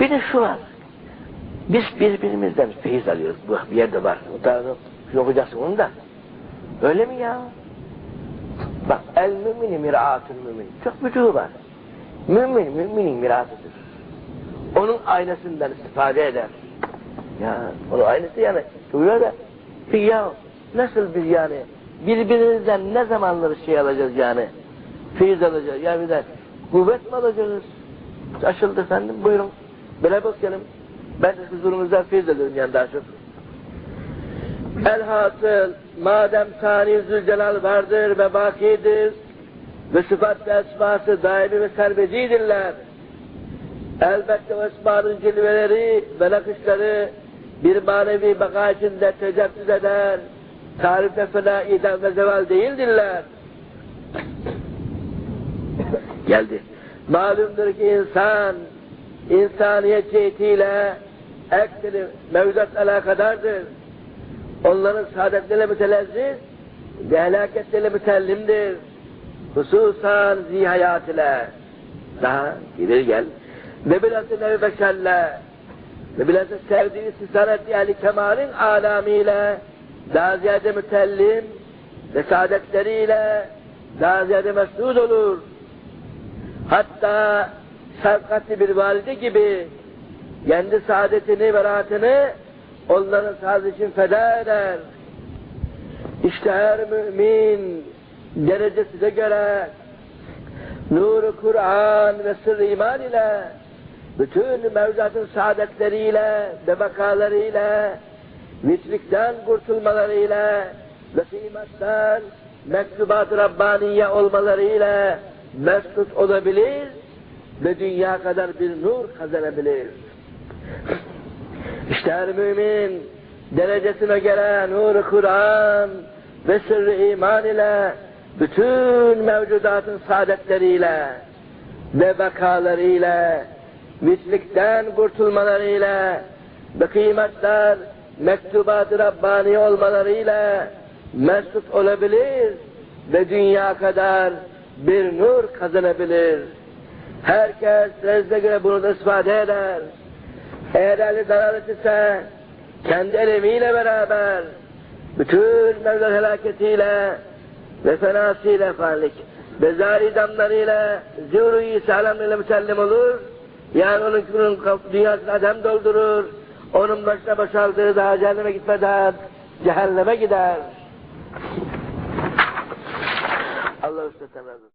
Bir de şu var. Biz birbirimizden feyiz alıyoruz. Bu bir yerde var. O da okuyacaksın onu da. Öyle mi ya? Bak el mümini miraatül mümin. Çok vücudu var. Mümin müminin miraatıdır. Onun aynasından istifade eder. Ya onun aynası yani. Duyuyor da. Ya nasıl biz yani birbirimizden ne zamanları şey alacağız yani? Feyiz alacağız. Ya bir de kuvvet mi alacağız? Açıldı efendim buyurun. Böyle bakayım. Ben de huzurunuzdan feyiz alıyorum yani daha çok. Elhasıl madem Sani Zülcelal vardır ve bakidir ve sıfat ve esması daimi ve serbedidirler. Elbette o esmanın cilveleri ve nakışları bir manevi baka içinde teceddüd eder. Tarife fena idam ve zeval değildirler. Geldi. Malumdur ki insan insaniyet cihetiyle ekseri mevzuat alakadardır. Onların saadetleriyle mütelezziz ve helaketleriyle mütellimdir. Hususan zihayat ile. Daha ileri gel. Ve bilhassa nevi beşerle ve bilhassa sevdiği sisaret yani kemalin alamiyle daha ziyade mütellim ve saadetleriyle daha ziyade mesnud olur. Hatta şefkatli bir valide gibi kendi saadetini ve rahatını onların sağlığı için feda eder. İşte her mümin derecesine göre nuru Kur'an ve sırrı iman ile bütün mevzuatın saadetleriyle ve vakalarıyla vitlikten kurtulmalarıyla ve kıymetler mektubat-ı Rabbaniye olmalarıyla mesut olabilir ve dünya kadar bir nur kazanabilir. İşte her mümin derecesine göre nur Kur'an ve sırrı iman ile bütün mevcudatın saadetleriyle ve vakalarıyla vitlikten kurtulmalarıyla ve kıymetler mektubat-ı Rabbani olmalarıyla mesut olabilir ve dünya kadar bir nur kazanabilir. Herkes rezde göre bunu da ispat eder. Eğer eli dalalet ise kendi elemiyle beraber bütün mevzuat helaketiyle ve fenasıyla falik ve zari damlarıyla salamıyla müsellim olur. Yani onun, onun dünyasını adam doldurur. Onun başına boşaldığı daha cehenneme gitmeden cehenneme gider. Allah üstüne.